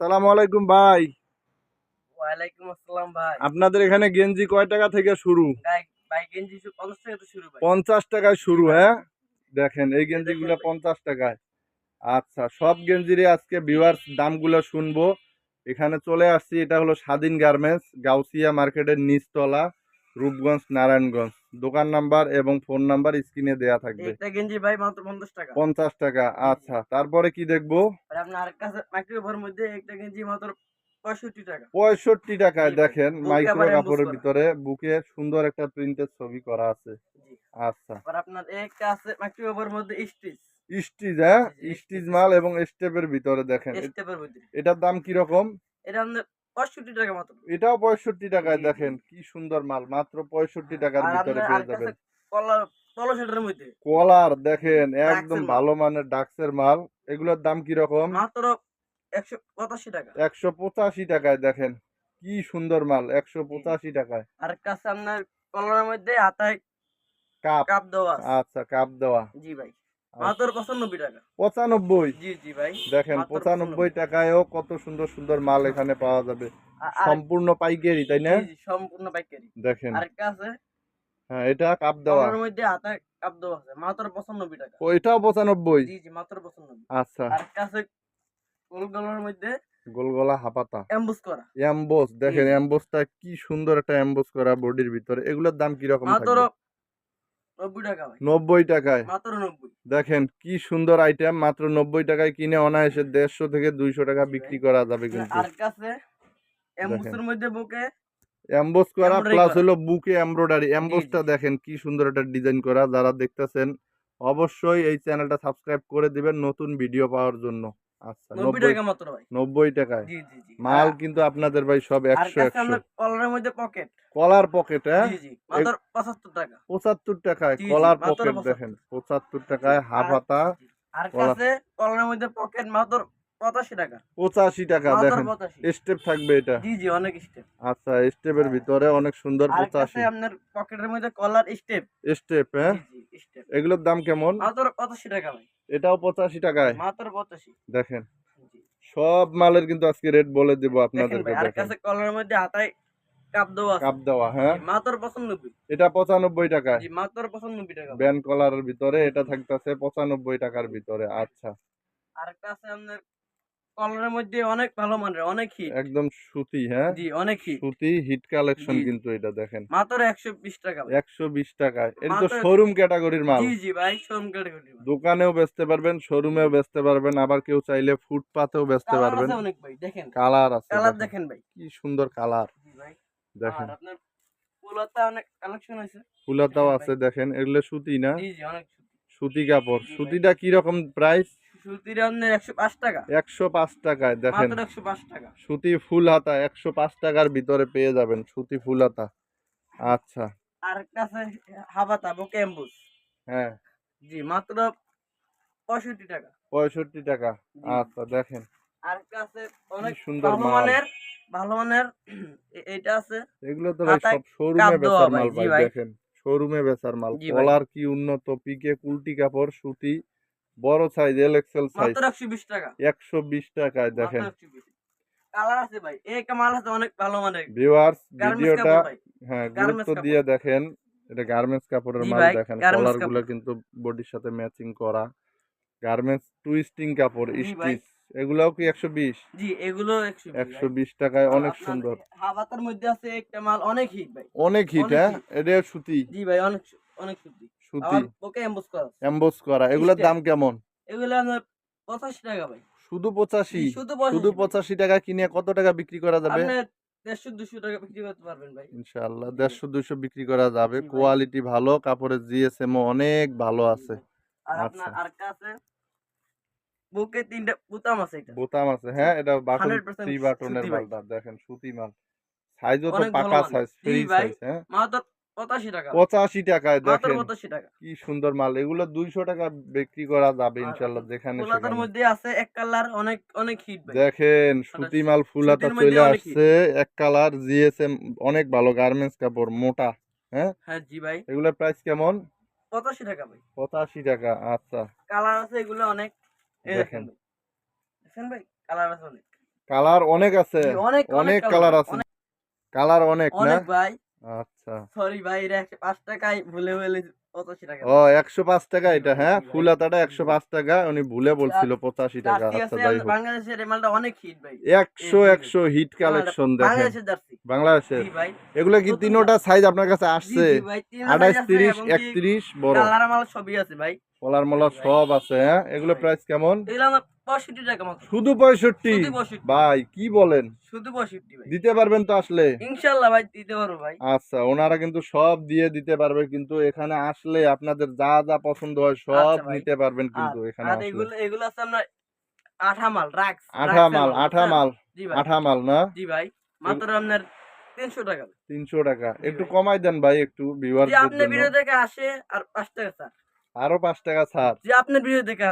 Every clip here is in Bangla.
সালাম আলাইকুম ভাই। ওয়ালাইকুম আসসালাম ভাই। আপনাদের এখানে গেঞ্জি কয় টাকা থেকে শুরু? ভাই গেঞ্জি শু- পঞ্চাশ টাকা থেকে শুরু ভাই। পঞ্চাশ টাকায় শুরু হ্যাঁ? দেখেন এই গেঞ্জিগুলো পঞ্চাশ টাকায়। আচ্ছা সব গেঞ্জিরই আজকে ভিউয়ার্স দামগুলো শুনব। এখানে চলে আসছি এটা হলো স্বাধীন গার্মেন্টস গাউসিয়া মার্কেটের নিচতলা। রূপগঞ্জ নারায়ণগঞ্জ। দোকান নাম্বার এবং ফোন নাম্বার স্ক্রিনে দেয়া থাকবে। একটা গেঞ্জি ভাই মাত্র পঞ্চাশ টাকা। আচ্ছা। তারপরে কি দেখব? আপনার কাছে মাইক্রোভার মধ্যে একটা গেঞ্জি মাত্র পঁয়ষট্টি টাকা। টাকায় দেখেন মাইক্রো কাপড়ের ভিতরে। বুকে সুন্দর একটা প্রিন্টের ছবি করা আছে। আচ্ছা। আপনার একটা আছে মাইক্রোভার মধ্যে স্টিচ। স্টিচ হ্যাঁ? জি, জি, স্টিচ স্টিচ। মাল এবং স্টেপের ভিতরে দেখেন। স্টেপের এটার দাম কি রকম এটা পঁয়ষট্টি টাকা এটাও পঁয়ষট্টি টাকায়। দেখেন কি সুন্দর মাল মাত্র পঁয়ষট্টি টাকার ভিতরে পেয়ে যাবেন। কলার মধ্যে? কলার দেখেন একদম ভালো মানের ডাক্সের মাল। এগুলোর দাম কি রকম মাত্র একশো পঁচাশি টাকা। একশো পঁচাশি টাকায় দেখেন কি সুন্দর মাল একশো পঁচাশি টাকায়। আর কাছে আপনার কলারের মধ্যে হাতায় কাপ। কাপ দেওয়া আচ্ছা কাপ দেওয়া। জি ভাই। মাত্র পঁচানব্বই টাকা। পঁচানব্বই? জি জি ভাই দেখেন মাত্র পঁচানব্বই টাকায়ও কত সুন্দর সুন্দর মাল এখানে পাওয়া যাবে। আর- আর- সম্পূর্ণ পাইকারি তাই না? জি, জি, সম্পূর্ণ পাইকারি। দেখেন। আরেকটা আছে। হ্যাঁ এটা কাপ দেওয়া। কলারের মধ্যে হাতায় কাপ দেওয়া আছে। মাত্র পঁচানব্বই টাকা। ও এটাও পঁচানব্বই? জি জি মাত্র পঁচানব্বই। আচ্ছা। আরেকটা আছে গোল গলার মধ্যে গোলগলা হাপাতা। এমবুস করা। অ্যাম্বোস দেখেন কি সুন্দর একটা করা বডির ভিতরে। এগুলোর দাম কি রকম থাকবে? নব্বই টাকায়? দেখেন কি সুন্দর আইটেম মাত্র নব্বই টাকায় কিনে অনায়াসে দেড়শো থেকে দুইশো টাকা বিক্রি করা যাবে কিন্তু। অ্যাম্বোস করা প্লাস হলো বুকে এমব্রয়ডারি অ্যাম্বোসটা দেখেন কি সুন্দর একটা ডিজাইন করা। যারা দেখতেছেন অবশ্যই এই চ্যানেলটা সাবস্ক্রাইব করে দিবেন নতুন ভিডিও পাওয়ার জন্য। আচ্ছা নব্বই নব্বই টাকা মাত্র ভাই। নব্বই টাকায়? জি জি জি। মাল কিন্তু আপনাদের ভাই সব মধ্যে পকেট কলার পকেট হ্যাঁ? জি জি মাত্র পঁচাত্তর টাকা। টাকায় কলার পকেট দেখেন পঁচাত্তর টাকায় হাফ হাতা আর কাছে কলারের মধ্যে পকেট মাত্র পঁচাশি টাকা। পঁচাশি টাকা দেখেন স্টেপ থাকবে এটা। জি জি অনেক স্টেপ আচ্ছা স্টেপের ভিতরে অনেক সুন্দর পঁচাশি। আপনার পকেটের মধ্যে কলার স্টেপ স্টেপ হ্যাঁ? এগুলোর দাম কেমন? মাত্র পঁচাশি টাকা ভাই। এটাও পঁচাশি টাকায়। মাত্র পঁচাশি। দেখেন। সব মালের কিন্তু আজকে রেট বলে দিব আপনাদেরকে আর কাছে কলারের মধ্যে হাতায় কাপ দেওয়া কাপ দেওয়া হ্যাঁ? মাত্র পঁচানব্বই। এটা পঁচানব্বই টাকা জি মাত্র পঁচানব্বই টাকা। ব্যান কলারের ভিতরে এটা থাকতেছে পঁচানব্বই টাকার ভিতরে আচ্ছা। আর একটা আছে আপনার কলারের মধ্যে অনেক ভালো মানের অনেক হিট একদম সুতি হ্যাঁ? জি অনেক হিট সুতি হিট কালেকশন। কিন্তু এটা দেখেন। মাত্র একশো বিশ টাকা ভাই। একশো বিশ টাকায় এটা তো শোরুম ক্যাটাগরির মাল। জি জি ভাই শোরুম ক্যাটাগরি দোকানেও বেচতে পারবেন শোরুমেও বেচতে পারবেন আবার কেউ চাইলে ফুটপাতেও বেচতে কালার পারবেন। আছে অনেক ভাই দেখেন। কালার আছে কালার দেখেন। ভাই। কি সুন্দর কালার জি ভাই। দেখেন। আপনার ফুলতা অনেক কালেকশন আছে। ফুলাতাও আছে দেখেন। এগুলো সুতি না? জি জি অনেক সুতি। সুতি কাপড়। সুতিটা কি রকম প্রাইস সুতির আপনার একশো পাঁচ টাকা। একশো পাঁচ টাকায় দেখেন। একশো পাঁচ টাকা। সুতি ফুল হাতা একশো পাঁচ টাকার ভিতরে পেয়ে যাবেন সুতি ফুল হাতা। আচ্ছা। আর একটা হাবাতা বুকে এম্বুস হ্যাঁ। জি মাত্র পঁয়ষট্টি টাকা। পঁয়ষট্টি টাকা। আচ্ছা দেখেন। আর একটা অনেক সুন্দর মানের ভালো মানের এ- আছে। এগুলো তো ভাই সব শোরুমে বেচার মাল ভাই ভাই। দেখেন। শোরুমে বেচার মাল। কলার কি উন্নত পিকে কুলটি কাপড় সুতি। বড় সাইজ এল এক্সেল সাইজ মাত্র একশো বিশ টাকা। একশো বিশ টাকায় দেখেন। কালার আছে ভাই। এই মাল আছে অনেক ভালো ভিউয়ার্স ভিডিওটা হ্যাঁ গুরুত্ব দিয়ে দেখেন এটা গার্মেন্টস কাপড়ের মাল দেখেন। কলারগুলো কিন্তু বডির সাথে ম্যাচিং করা। গার্মেন্টস টুইস্টিং কাপড় স্টিচ এগুলাও কি একশো বিশ? জি এগুলো একশো একশো বিশ টাকায় অনেক সুন্দর। হাবাতার মধ্যে আছে একটা মাল অনেক হিট ভাই। অনেক হিট হ্যাঁ। এটা সুতি। জি ভাই অনেক অনেক সুতি। সুতি। ওকে এমবোস করা। এমবোস করা। এগুলোর দাম কেমন? এগুলো আপনার পঁচাশি টাকা ভাই। শুধু পঁচাশি? জি, শুধু শুধু পঁচাশি পঁচাশি টাকা কিনে কত টাকা বিক্রি করা যাবে? দেড়শো দুশো টাকা বিক্রি করতে পারবেন ভাই। ইনশাআল্লাহ দেড়শো দুইশো বিক্রি করা যাবে। কোয়ালিটি ভালো কাপড়ের জিএসএম অনেক ভালো আছে। আর আপনার আচ্ছা। আরেকটা আছে। বুকে তিনটা বুতাম আছে এটা। বোতাম আছে। হ্যাঁ এটা বাটন থ্রি বাটনের মালটা দেখেন সুতি মাল। সাইজও তো পাকা সাইজ ফ্রি সাইজ হ্যাঁ। মাত্র পঁচাশি টাকায় দেখেন কি সুন্দর মাল। এগুলো দুইশো টাকা বিক্রি করা যাবে ইনশাল্লাহ যেখানে মধ্যে আছে এক কালার অনেক অনেক হিট দেখেন সুতি মাল ফুলাতা চলে অনেক আসছে এক কালার জিএসএম অনেক ভালো গার্মেন্টস কাপড় মোটা হ্যাঁ? হ্যাঁ জি ভাই। এগুলোর প্রাইস কেমন? পঁচাশি টাকা ভাই। পঁচাশি টাকা আচ্ছা। কালার আছে এগুলো অনেক। দেখেন। দেখেন। ভাই। কালার আছে অনেক। কালার অনেক আছে অনেক অনেক কালার আছে কালার অনেক না? অনেক ভাই। আচ্ছা। সরি ভাই এটা একশো পাঁচ টাকায় ভুলে ভুলে পঁচাশি টাকা। ও একশো পাঁচ টাকা এটা হ্যাঁ? ফুল একশো পাঁচ টাকা উনি ভুলে বলছিল পঁচাশি টাকা আচ্ছা যাই হোক। বাংলাদেশের মালটা অনেক হিট ভাই। একশো একশো হিট কালেকশন দেখেন। বাংলাদেশের এগুলো কি তিনোটা সাইজ আপনার কাছে আসছে? তিরিশ একত্রিশ বড়। কালার মাল সবই আছে ভাই। কলার মলার সব আছে হ্যাঁ? এগুলো প্রাইস কেমন? এগুলো পঁয়ষট্টি টাকা মাত্র শুধু পঁয়ষট্টি? শুধু পঁয়ষট্টি। ভাই কি বলেন? শুধু পঁয়ষট্টি ভাই। দিতে পারবেন তো আসলে? ইনশাল্লাহ ভাই দিতে পারব ভাই। আচ্ছা ওনারা কিন্তু সব দিয়ে দিতে পারবে কিন্তু এখানে আসলে আপনাদের যা যা পছন্দ হয় সব আচ্ছা ভাই। নিতে পারবেন কিন্তু আর- এখানে আর আসলে। এগুলো এগুলো আছে আপনার আঠা মাল রাক্স আঠা মাল আঠা মাল। জি ভাই। আঠা মাল না? জি ভাই। মাত্র আপনার তিনশো টাকা। তিনশো টাকা। একটু কমাই দেন ভাই একটু যে ভিউয়ারদের ভিডিও দেখে আসে আর পাঁচ টাকা স্যার আরও পাঁচ টাকা ছাড়। যে আপনার ভিডিও দেখে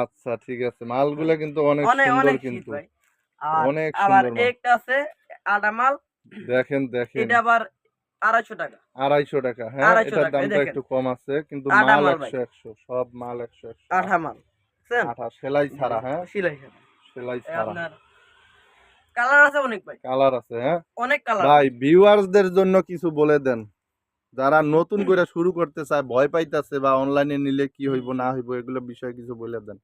আচ্ছা ঠিক আছে। মালগুলো কিন্তু অনেক সুন্দর কিন্তু। অনেক আবার মাল। একটা আছে আটা মাল। দেখেন দেখেন। এটা আবার আড়াইশো টাকা। আড়াইশো টাকা হ্যাঁ এটার দামটা একটু কম আছে কিন্তু মাল মাল একশো একশো সব মাল একশো একশো। আঠা মাল আঠা সেলাই ছাড়া হ্যাঁ? সিলাই ছাড়া। সেলাই ছাড়া। কালার আছে অনেক ভাই। কালার আছে হ্যাঁ? অনেক কালার ভাই ভিউয়ার্সদের জন্য কিছু বলে দেন। যারা নতুন করে শুরু করতে চায়, ভয় পাইতেছে বা অনলাইনে নিলে কি হইব, না হইব, এগুলো বিষয়ে কিছু বলে দেন।